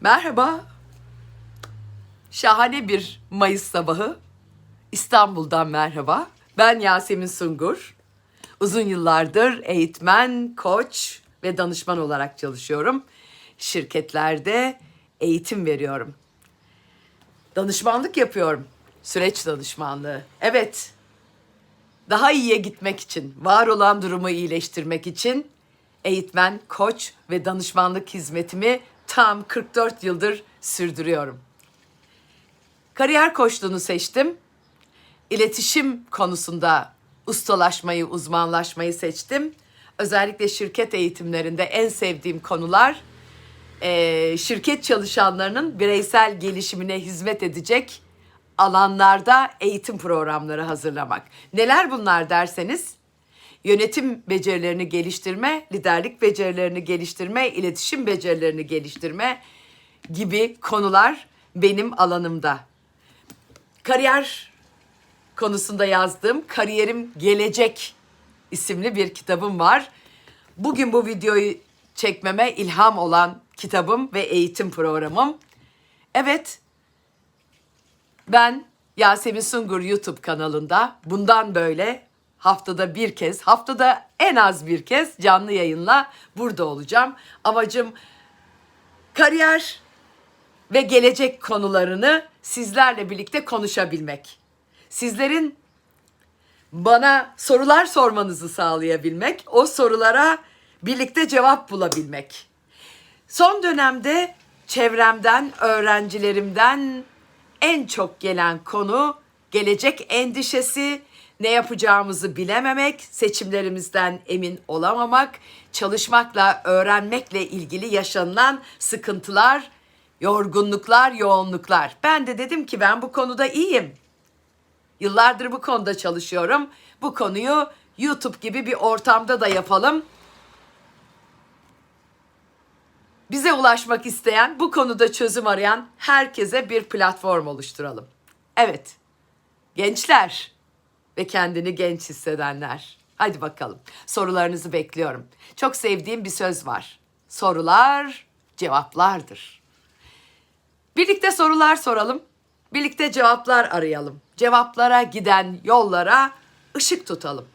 Merhaba. Şahane bir Mayıs sabahı. İstanbul'dan merhaba. Ben Yasemin Sungur. Uzun yıllardır eğitmen, koç ve danışman olarak çalışıyorum. Şirketlerde eğitim veriyorum. Danışmanlık yapıyorum. Süreç danışmanlığı. Evet. Daha iyiye gitmek için, var olan durumu iyileştirmek için eğitmen, koç ve danışmanlık hizmetimi tam 44 yıldır sürdürüyorum. Kariyer koçluğunu seçtim. İletişim konusunda ustalaşmayı, uzmanlaşmayı seçtim. Özellikle şirket eğitimlerinde en sevdiğim konular eee, şirket çalışanlarının bireysel gelişimine hizmet edecek alanlarda eğitim programları hazırlamak. Neler bunlar derseniz yönetim becerilerini geliştirme, liderlik becerilerini geliştirme, iletişim becerilerini geliştirme gibi konular benim alanımda. Kariyer konusunda yazdığım Kariyerim Gelecek isimli bir kitabım var. Bugün bu videoyu çekmeme ilham olan kitabım ve eğitim programım. Evet, ben Yasemin Sungur YouTube kanalında bundan böyle haftada bir kez, haftada en az bir kez canlı yayınla burada olacağım. Amacım kariyer ve gelecek konularını sizlerle birlikte konuşabilmek. Sizlerin bana sorular sormanızı sağlayabilmek, o sorulara birlikte cevap bulabilmek. Son dönemde çevremden, öğrencilerimden en çok gelen konu gelecek endişesi, ne yapacağımızı bilememek, seçimlerimizden emin olamamak, çalışmakla, öğrenmekle ilgili yaşanılan sıkıntılar, yorgunluklar, yoğunluklar. Ben de dedim ki ben bu konuda iyiyim. Yıllardır bu konuda çalışıyorum. Bu konuyu YouTube gibi bir ortamda da yapalım. Bize ulaşmak isteyen, bu konuda çözüm arayan herkese bir platform oluşturalım. Evet. Gençler ve kendini genç hissedenler. Hadi bakalım. Sorularınızı bekliyorum. Çok sevdiğim bir söz var. Sorular cevaplardır. Birlikte sorular soralım. Birlikte cevaplar arayalım. Cevaplara giden yollara ışık tutalım.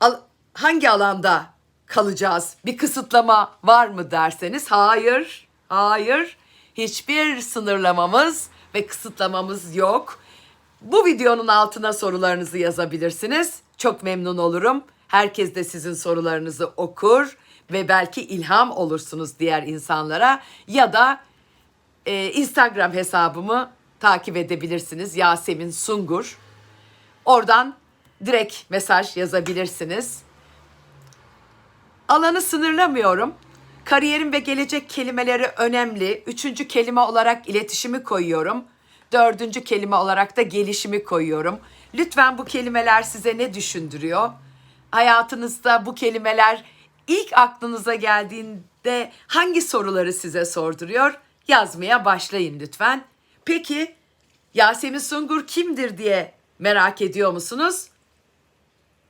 Al- hangi alanda kalacağız? Bir kısıtlama var mı derseniz hayır. Hayır. Hiçbir sınırlamamız ve kısıtlamamız yok. Bu videonun altına sorularınızı yazabilirsiniz. Çok memnun olurum. Herkes de sizin sorularınızı okur ve belki ilham olursunuz diğer insanlara ya da e, Instagram hesabımı takip edebilirsiniz. Yasemin Sungur. Oradan direkt mesaj yazabilirsiniz. Alanı sınırlamıyorum. Kariyerim ve gelecek kelimeleri önemli. Üçüncü kelime olarak iletişimi koyuyorum. Dördüncü kelime olarak da gelişimi koyuyorum. Lütfen bu kelimeler size ne düşündürüyor? Hayatınızda bu kelimeler ilk aklınıza geldiğinde hangi soruları size sorduruyor? Yazmaya başlayın lütfen. Peki Yasemin Sungur kimdir diye merak ediyor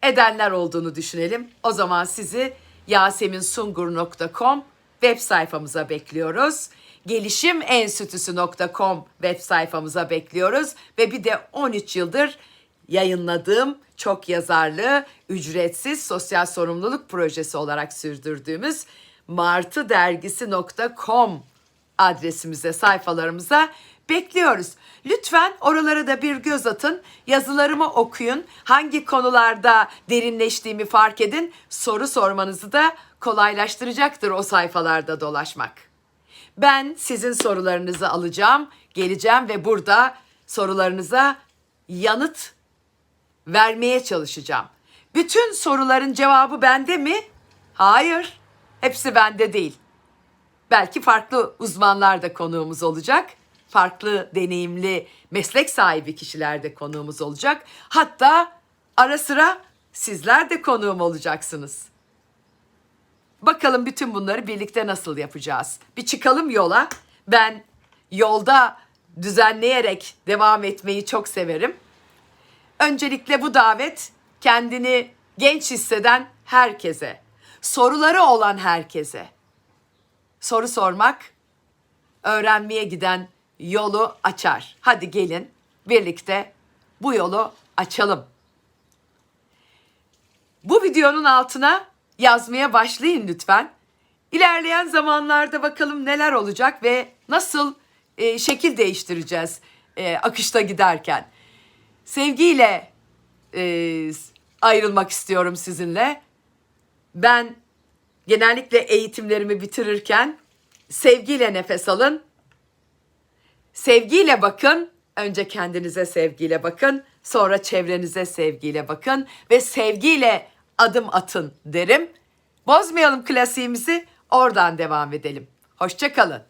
Edenler olduğunu düşünelim. O zaman sizi yaseminsungur.com web sayfamıza bekliyoruz. Gelişimenstitüsü.com web sayfamıza bekliyoruz ve bir de 13 yıldır yayınladığım çok yazarlı, ücretsiz sosyal sorumluluk projesi olarak sürdürdüğümüz martıdergisi.com adresimize, sayfalarımıza bekliyoruz. Lütfen oralara da bir göz atın. Yazılarımı okuyun. Hangi konularda derinleştiğimi fark edin. Soru sormanızı da kolaylaştıracaktır o sayfalarda dolaşmak. Ben sizin sorularınızı alacağım, geleceğim ve burada sorularınıza yanıt vermeye çalışacağım. Bütün soruların cevabı bende mi? Hayır. Hepsi bende değil. Belki farklı uzmanlar da konuğumuz olacak. Farklı deneyimli meslek sahibi kişiler de konuğumuz olacak. Hatta ara sıra sizler de konuğum olacaksınız. Bakalım bütün bunları birlikte nasıl yapacağız? Bir çıkalım yola. Ben yolda düzenleyerek devam etmeyi çok severim. Öncelikle bu davet kendini genç hisseden herkese, soruları olan herkese. soru sormak öğrenmeye giden yolu açar. Hadi gelin birlikte bu yolu açalım. Bu videonun altına yazmaya başlayın lütfen. İlerleyen zamanlarda bakalım neler olacak ve nasıl e, şekil değiştireceğiz e, akışta giderken. Sevgiyle e, ayrılmak istiyorum sizinle. Ben genellikle eğitimlerimi bitirirken sevgiyle nefes alın. Sevgiyle bakın. Önce kendinize sevgiyle bakın. Sonra çevrenize sevgiyle bakın. Ve sevgiyle adım atın derim. Bozmayalım klasiğimizi. Oradan devam edelim. Hoşçakalın.